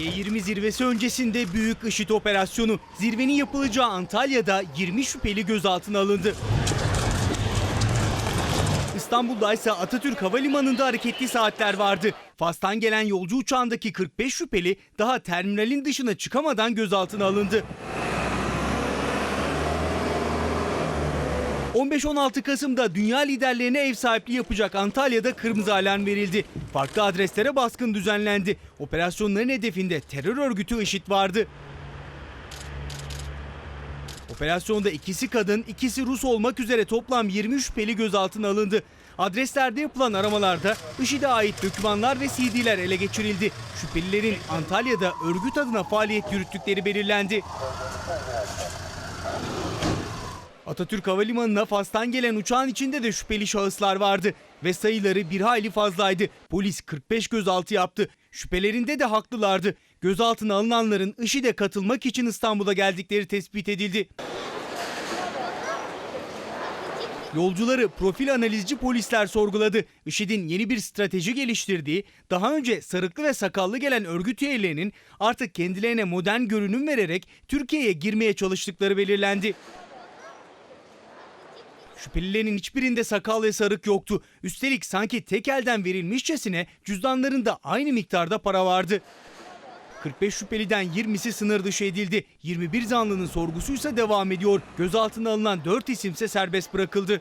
G20 zirvesi öncesinde büyük IŞİD operasyonu. Zirvenin yapılacağı Antalya'da 20 şüpheli gözaltına alındı. İstanbul'da ise Atatürk Havalimanı'nda hareketli saatler vardı. Fas'tan gelen yolcu uçağındaki 45 şüpheli daha terminalin dışına çıkamadan gözaltına alındı. 15-16 Kasım'da dünya liderlerine ev sahipliği yapacak Antalya'da kırmızı alarm verildi. Farklı adreslere baskın düzenlendi. Operasyonların hedefinde terör örgütü IŞİD vardı. Operasyonda ikisi kadın, ikisi Rus olmak üzere toplam 20 şüpheli gözaltına alındı. Adreslerde yapılan aramalarda IŞİD'e ait dokümanlar ve CD'ler ele geçirildi. Şüphelilerin Antalya'da örgüt adına faaliyet yürüttükleri belirlendi. Atatürk Havalimanı'na Fas'tan gelen uçağın içinde de şüpheli şahıslar vardı ve sayıları bir hayli fazlaydı. Polis 45 gözaltı yaptı. Şüphelerinde de haklılardı. Gözaltına alınanların IŞİD'e katılmak için İstanbul'a geldikleri tespit edildi. Yolcuları profil analizci polisler sorguladı. IŞİD'in yeni bir strateji geliştirdiği, daha önce sarıklı ve sakallı gelen örgüt üyelerinin artık kendilerine modern görünüm vererek Türkiye'ye girmeye çalıştıkları belirlendi. Şüphelilerin hiçbirinde sakal ve sarık yoktu. Üstelik sanki tek elden verilmişçesine cüzdanlarında aynı miktarda para vardı. 45 şüpheliden 20'si sınır dışı edildi. 21 zanlının sorgusuysa devam ediyor. Gözaltına alınan 4 isimse serbest bırakıldı.